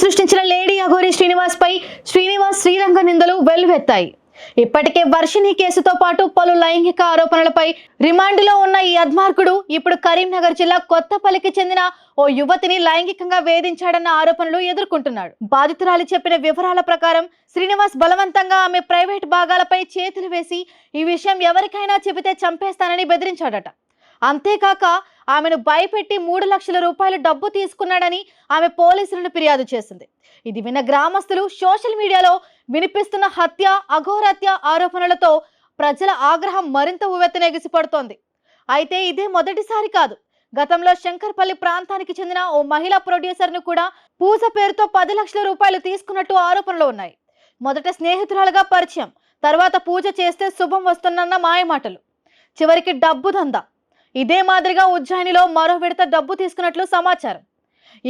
సృష్టించిన లేడీ అఘోరి శ్రీనివాస్ పై శ్రీనివాస్ శ్రీరంగ నిందలు వెల్లువెత్తాయి. ఇప్పటికే వర్షిణి కేసుతో పాటు పలు లైంగిక ఆరోపణలపై రిమాండ్లో ఉన్న ఈ అద్మార్కుడు ఇప్పుడు కరీంనగర్ జిల్లా కొత్తపల్లికి చెందిన ఓ యువతిని లైంగికంగా వేధించాడన్న ఆరోపణలు ఎదుర్కొంటున్నాడు. బాధితురాలి చెప్పిన వివరాల ప్రకారం శ్రీనివాస్ బలవంతంగా ఆమె ప్రైవేట్ భాగాలపై చేతులు వేసి ఈ విషయం ఎవరికైనా చెబితే చంపేస్తానని బెదిరించాడట. అంతేకాక ఆమెను భయపెట్టి మూడు లక్షల రూపాయలు డబ్బు తీసుకున్నాడని ఆమె పోలీసులను ఫిర్యాదు చేసింది. ఇది విన్న గ్రామస్తులు సోషల్ మీడియాలో వినిపిస్తున్న హత్య అఘోరత్య ఆరోపణలతో ప్రజల ఆగ్రహం మరింత ఉవ్వెత్తనెగిసిపడుతోంది. అయితే ఇదే మొదటిసారి కాదు. గతంలో శంకర్పల్లి ప్రాంతానికి చెందిన ఓ మహిళా ప్రొడ్యూసర్ను కూడా పూజ పేరుతో పది లక్షల రూపాయలు తీసుకున్నట్టు ఆరోపణలు ఉన్నాయి. మొదట స్నేహితురాలుగా పరిచయం తర్వాత పూజ చేస్తే శుభం వస్తుందన్న మాయమాటలు. చివరికి డబ్బు దందా. ఇదే మాదిరిగా ఉజ్జయినిలో మరో విడత డబ్బు తీసుకున్నట్లు సమాచారం.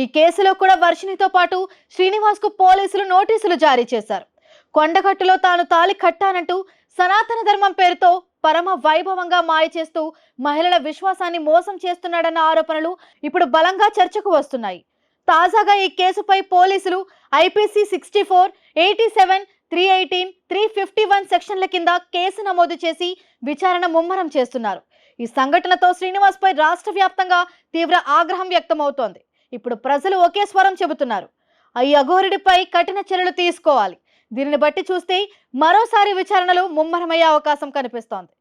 ఈ కేసులో కూడా వర్షినితో పాటు శ్రీనివాస్కు పోలీసులు నోటీసులు జారీ చేశారు. కొండగట్టులో తాను తాలి కట్టానంటూ సనాతన ధర్మం పేరుతో పరమ వైభవంగా మాయ చేస్తూ మహిళల విశ్వాసాన్ని మోసం చేస్తున్నాడన్న ఆరోపణలు ఇప్పుడు బలంగా చర్చకు వస్తున్నాయి. తాజాగా ఈ కేసుపై పోలీసులు IPC sixty four eighty seven three eighteen three fifty one సెక్షన్ల కింద కేసు నమోదు చేసి విచారణ ముమ్మరం చేస్తున్నారు. ఈ సంఘటనతో శ్రీనివాస్పై రాష్ట్ర వ్యాప్తంగా తీవ్ర ఆగ్రహం వ్యక్తమవుతోంది. ఇప్పుడు ప్రజలు ఒకే స్వరం చెబుతున్నారు. ఈ అఘోరుడిపై కఠిన చర్యలు తీసుకోవాలి. దీనిని బట్టి చూస్తే మరోసారి విచారణలు ముమ్మరమయ్యే అవకాశం కనిపిస్తోంది.